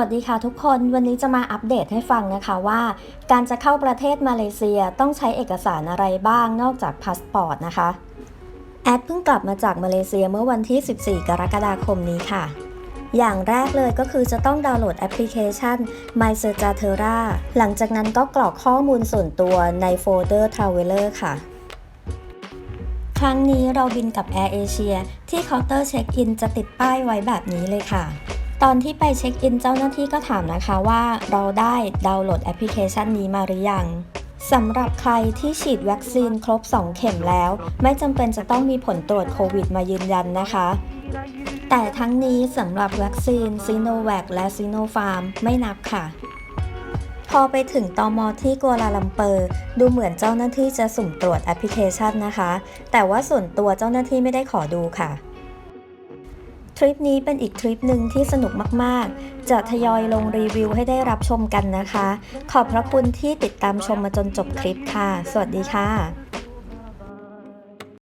วัสดีค่ะทุกคนวันนี้จะมาอัปเดตให้ฟังนะคะว่า การจะเข้าประเทศมาเลเซียต้องใช้เอกสารอะไรบ้างนอกจากพาสปอร์ตนะคะ แอดเพิ่งกลับมาจากมาเลเซียเมื่อวันที่ 14 กรกฎาคมนี้ค่ะ อย่างแรกเลยก็คือจะต้องดาวน์โหลดแอปพลิเคชัน My s e r c a t e r a หลังจากนั้นก็กรอกข้อมูลส่วนตัวในโฟลเดอร์ Traveler ค่ะ ครั้งนี้เราบินกับ Air Asia ที่เคาน์เตอร์เช็คอินจะติดป้ายไว้แบบนี้เลยค่ะ ตอนที่ไปเช็คอินเจ้าหน้าที่ก็ถามนะคะว่าเราได้ดาวน์โหลดแอปพลิเคชันนี้มาหรือยังสำหรับใครที่ฉีดวัคซีนครบ 2 เข็มแล้ว ไม่จำเป็นจะต้องมีผลตรวจโควิดมายืนยันนะคะ แต่ทั้งนี้สำหรับวัคซีนซีโนแวคและซีโนฟาร์มไม่นับค่ะ พอไปถึงตอมอที่กัวลาลัมเปอร์ ดูเหมือนเจ้าหน้าที่จะสุ่มตรวจแอปพลิเคชันนะคะ แต่ว่าส่วนตัวเจ้าหน้าที่ไม่ได้ขอดูค่ะ ทริปนี้เป็นอีกทริปหนึ่งที่สนุกมากๆ จะทยอยลงรีวิวให้ได้รับชมกันนะคะ ขอบพระคุณที่ติดตามชมมาจนจบคลิปค่ะ สวัสดีค่ะ